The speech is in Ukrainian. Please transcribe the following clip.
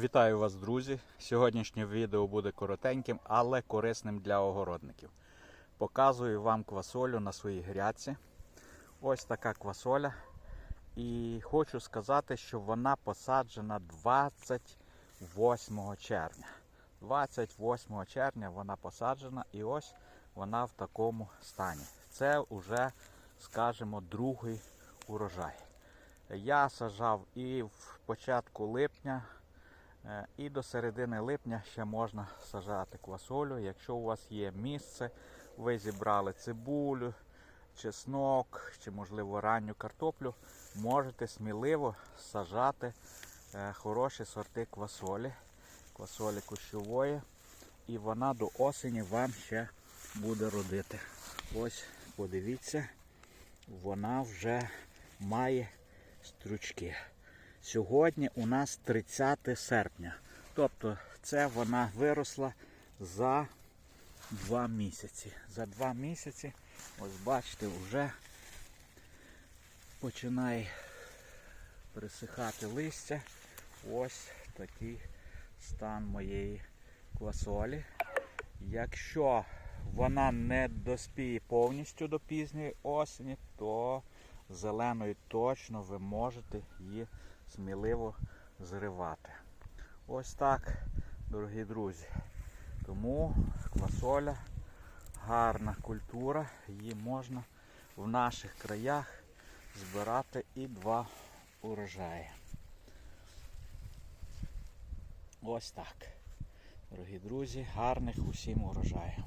Вітаю вас, друзі! Сьогоднішнє відео буде коротеньким, але корисним для огородників. Показую вам квасолю на своїй грядці. Ось така квасоля. І хочу сказати, що вона посаджена 28 червня. 28 червня вона посаджена і ось вона в такому стані. Це вже, скажімо, другий урожай. Я сажав і в початку липня, і до середини липня ще можна сажати квасолю. Якщо у вас є місце, ви зібрали цибулю, чеснок чи, можливо, ранню картоплю, можете сміливо сажати е, хороші сорти квасолі, квасолі кущової, і вона до осені вам ще буде родити. Ось, подивіться, вона вже має стручки. Сьогодні у нас 30 серпня. Тобто це вона виросла за два місяці. За два місяці, ось бачите, вже починає присихати листя. Ось такий стан моєї квасолі. Якщо вона не доспіє повністю до пізньої осені, то зеленою точно ви можете її сміливо зривати. Ось так, дорогі друзі. Тому квасоля гарна культура, її можна в наших краях збирати і два урожаї. Ось так. Дорогі друзі, гарних усім урожаїв.